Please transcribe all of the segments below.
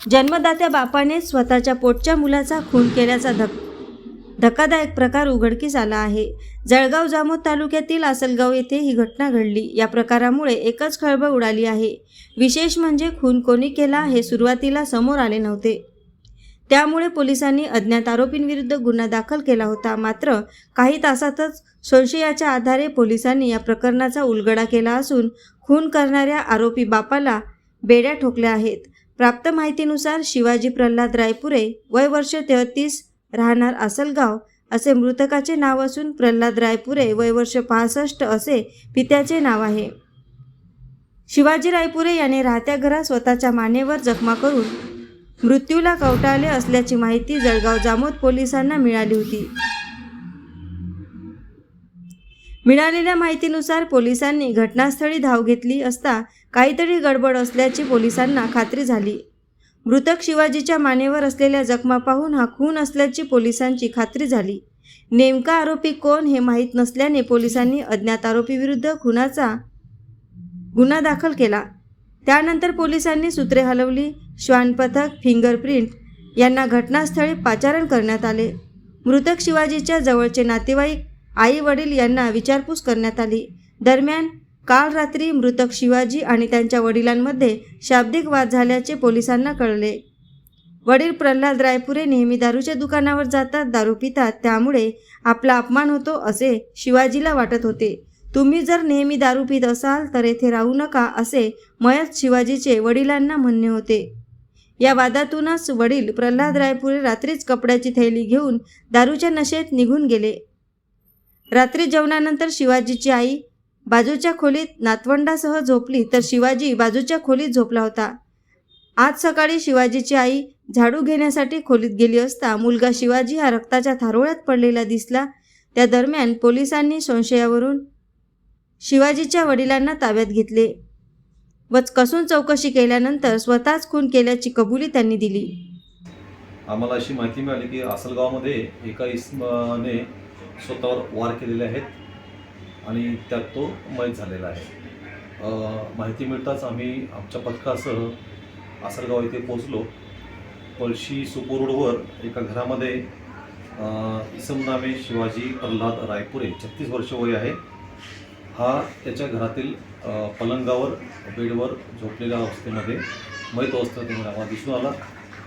जन्मदात्या बापाने स्वतःच्या पोटच्या मुलाचा खून केल्याचा धक धक्कादायक प्रकार उघडकीस आला आहे. जळगाव जामोद तालुक्यातील आसलगाव येथे ही घटना घडली. या प्रकारामुळे एकच खळबळ उडाली आहे. विशेष म्हणजे खून कोणी केला हे सुरुवातीला समोर आले नव्हते. त्यामुळे पोलिसांनी अज्ञात आरोपींविरुद्ध गुन्हा दाखल केला होता. मात्र काही तासातच संशयाच्या आधारे पोलिसांनी या प्रकरणाचा उलगडा केला असून खून करणाऱ्या आरोपी बापाला बेड्या ठोकल्या आहेत. प्राप्त माहितीनुसार शिवाजी प्रल्हाद रायपुरे वय वर्ष तेहतीस राहणार आसलगाव असे मृतकाचे नाव असून प्रल्हाद रायपुरे वय वर्ष पासष्ट असे पित्याचे नाव आहे. शिवाजी रायपुरे याने राहत्या घरात स्वतःच्या मानेवर जखमा करून मृत्यूला कवटाळले असल्याची माहिती जळगाव जामोद पोलिसांना मिळाली होती. मिळालेल्या माहितीनुसार पोलिसांनी घटनास्थळी धाव घेतली असता काहीतरी गडबड असल्याची पोलिसांना खात्री झाली. मृतक शिवाजीच्या मानेवर असलेल्या जखमा पाहून हा खून असल्याची पोलिसांची खात्री झाली. नेमका आरोपी कोण हे माहीत नसल्याने पोलिसांनी अज्ञात आरोपीविरुद्ध खुनाचा गुन्हा दाखल केला. त्यानंतर पोलिसांनी सूत्रे हलवली श्वान पथक फिंगरप्रिंट यांना घटनास्थळी पाचारण करण्यात आले. मृतक शिवाजीच्या जवळचे नातेवाईक आई वडील यांना विचारपूस करण्यात आली. दरम्यान काल रात्री मृतक शिवाजी आणि त्यांच्या वडिलांमध्ये शाब्दिक वाद झाल्याचे पोलिसांना कळले. वडील प्रल्हाद रायपुरे नेहमी दारूच्या दुकानावर जातात दारू पितात. त्यामुळे आपला अपमान होतो असे शिवाजीला वाटत होते. तुम्ही जर नेहमी दारू पित असाल तर येथे राहू नका असे मयत शिवाजीचे वडिलांना म्हणणे होते. या वादातूनच वडील प्रल्हाद रायपुरे रात्रीच कपड्याची थैली घेऊन दारूच्या नशेत निघून गेले. रात्री जेवणानंतर शिवाजीची आई बाजूच्या खोलीत नातवंडासह झोपली तर शिवाजी बाजूच्या खोलीत झोपला होता. आज सकाळी शिवाजीची आई झाडू घेण्यासाठी खोलीत गेली असता मुलगा शिवाजी हा रक्ताच्या थारोळ्यात पडलेला दिसला. त्या दरम्यान पोलिसांनी संशयावरून शिवाजीच्या वडिलांना ताब्यात घेतले. व कसून चौकशी केल्यानंतर स्वतःच खून केल्याची कबुली त्यांनी दिली. आम्हाला अशी माहिती मिळाली की आसलगावमध्ये एका इसमाने स्वतःवर वार केलेले आहेत आणि त्यात तो मयत झालेला आहे. माहिती मिळताच आम्ही आमच्या पथकासह आसरगाव येथे पोहोचलो. पळशी सुपूर रोडवर एका घरामध्ये इसमनामे इसम नामे शिवाजी प्रल्हाद रायपुरे छत्तीस वर्ष वय आहे. हा त्याच्या घरातील पलंगावर बेडवर झोपलेल्या अवस्थेमध्ये मयत अवस्थेमध्ये आम्हाला दिसून आला.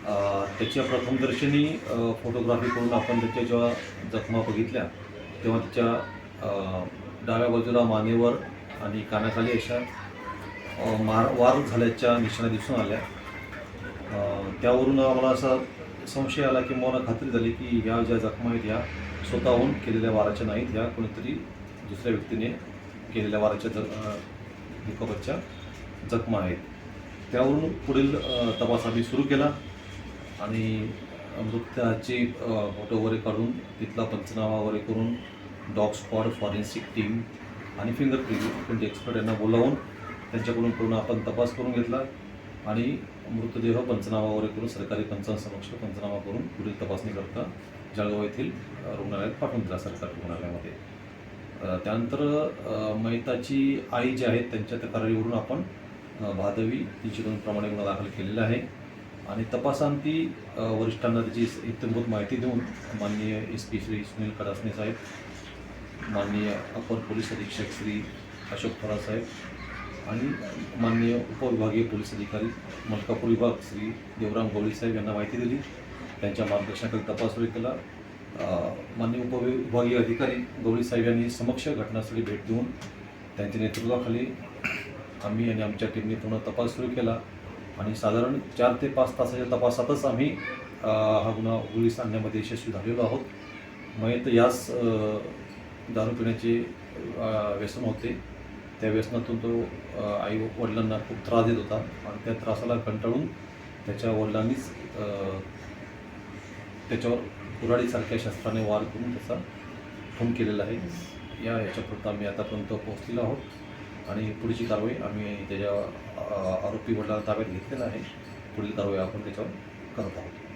त्याच्या प्रथमदर्शनी फोटोग्राफी करून आपण त्याच्या जेव्हा जखमा बघितल्या तेव्हा त्याच्या डाव्या बाजूला मानेवर आणि कानाखाली अशा मार वार झाल्याच्या निशाणा दिसून आल्या. त्यावरून आम्हाला असा संशय आला की मला खात्री झाली की ह्या ज्या जखमा आहेत ह्या स्वतःहून केलेल्या वाराच्या नाहीत ह्या कोणीतरी दुसऱ्या व्यक्तीने केलेल्या वाराच्या दुखापतच्या जखमा आहेत. त्यावरून पुढील तपास आम्ही सुरू केला. आणि मृत्याचे फोटो वगैरे काढून तिथला पंचनामा वगैरे करून डॉग स्क्वॉड फॉरेन्सिक टीम आणि फिंगर प्रिंट म्हणजे एक्सपर्ट यांना बोलावून त्यांच्याकडून पूर्ण आपण तपास करून घेतला आणि मृतदेह पंचनामा वगैरे करून सरकारी पंचांसमक्ष पंचनामा करून पुढील तपासणी करता जळगाव येथील रुग्णालयात पाठवून दिला सरकारी रुग्णालयामध्ये. त्यानंतर मैताची आई जी आहे त्यांच्या तक्रारीवरून आपण भादवी तीनशे दोन प्रमाणे गुन्हा दाखल केलेला आहे. आणि तपासांती वरिष्ठांना त्याची इत्यंभूत माहिती देऊन माननीय एस पी श्री सुनील कडासने साहेब माननीय अपर पोलीस अधीक्षक श्री अशोक थोरा साहेब आणि माननीय उपविभागीय पोलीस अधिकारी मलकापूर विभाग श्री देवराम गवळी साहेब यांना माहिती दिली. त्यांच्या मार्गदर्शनाखाली तपास सुरू केला माननीय उपविभागीय अधिकारी गवळी साहेब यांनी समक्ष घटनास्थळी भेट देऊन त्यांच्या नेतृत्वाखाली आम्ही आणि आमच्या टीमने पूर्ण तपास सुरू केला. आणि साधारण चार ते पाच तासाच्या तपासातच आम्ही हा गुन्हा उघडीस आणण्यामध्ये यशस्वी झालेलो आहोत. मयत यास दारू पिण्याचे व्यसन होते. त्या व्यसनातून तो आई वडिलांना खूप त्रास देत होता आणि त्या त्रासाला कंटाळून त्याच्या वडिलांनीच त्याच्यावर कुराडीसारख्या शस्त्राने वार करून त्याचा खून केलेला आहे. या याच्यापुरतं आम्ही आतापर्यंत पोहोचलेलो आहोत. आणि पुढची कारवाई आम्ही त्याच्या आरोपी वडिलांना ताब्यात घेतलेला आहे. पुढील कारवाई आपण त्याच्यावर करत आहोत.